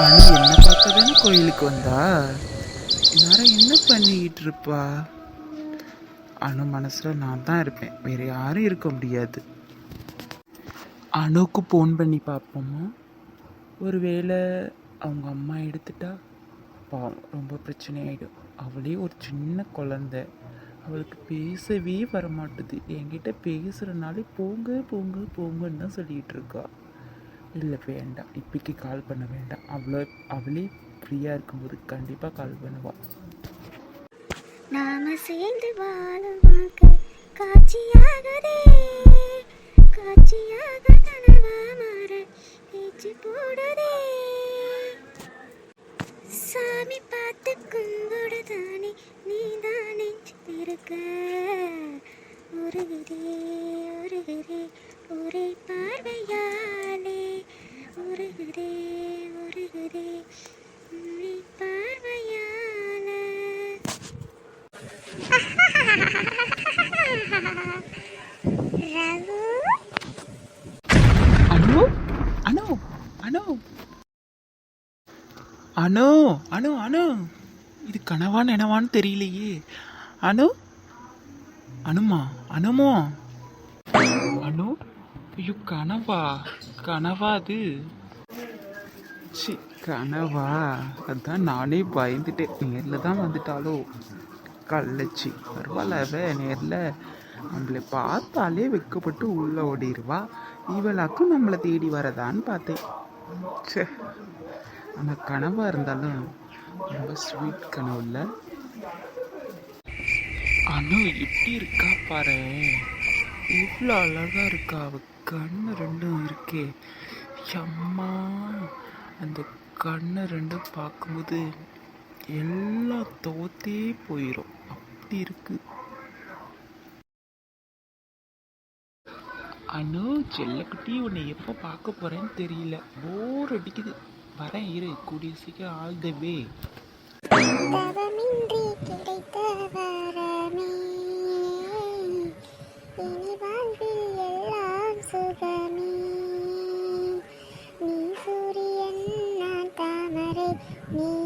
அனு என்ன பார்க்க தானே கோயிலுக்கு வந்தா? நேரம் என்ன பண்ணிக்கிட்டு இருப்பா அனு மனசில் நான் தான் இருப்பேன். வேறு யாரும் இருக்க முடியாது. அணுக்கு ஃபோன் பண்ணி பார்ப்போமா? ஒருவேளை அவங்க அம்மா எடுத்துட்டா? பாவம் ரொம்ப பிரச்சனையாயிடும். அவளே ஒரு சின்ன குழந்தை. அவளுக்கு பேசவே வரமாட்டுது. என்கிட்ட பேசுகிறனாலே போங்க போங்க போங்கன்னு தான் சொல்லிகிட்டு இருக்கா இல்லை வேண்டாம். இப்போக்கி கால் பண்ண வேண்டாம். அவ்வளோ அவளே ஃப்ரீயாக இருக்கும்போது கண்டிப்பாக கால் பண்ணுவாள் நாம சேர்ந்து வாழும் வாழ்க்கை காட்சியாகதே காட்சியாக கனவா மாற பேச்சு போடுதே. சாமி பார்த்து கும்பிடுதானே நீதான் நெஞ்சில் இருக்க உருகுதே உருகுதே ஒரே பார்வையாலே. உருகுதே உருகுதே ஒரே பார்வையால. ரகு? அனு அனு அனு. அனு அனு அனு. இது கனவான்னு என்னவான்னு தெரியலையே. அனு? அனுமா அனுமோ? அனு? ஐயோ கனவா? கனவா அது? சி கனவா. அதான் நானே பயந்துட்டேன். நேரில் தான் வந்துட்டாலோ கள்ளச்சி. பரவாயில்ல அவ நேரில். நம்மளை பார்த்தாலே வெக்கப்பட்டு உள்ள ஓடிடுவா இவளாக்கும் நம்மளை தேடி வரதான்னு பார்த்தேன். ச்சே. ஆனால் கனவாக இருந்தாலும் ரொம்ப ஸ்வீட் கனவு இல்லை அனு எப்படி இருக்கா பாரு? இவ்வளோ அழகா இருக்கா? அவ கண்ணு ரெண்டும் இருக்கே. அம்மா அந்த கண்ணு ரெண்டும் பார்க்கும்போது எல்லாம் தோத்தே போயிடும் அப்படி இருக்கு. அனு செல்லக்குட்டி உன்னை எப்போ பார்க்க போறேன்னு தெரியல. போர் அடிக்குது. வரேன் இரு. கூடிய சீக்கிரம் ஆல் த வே கிடைத்த வரமே. நீ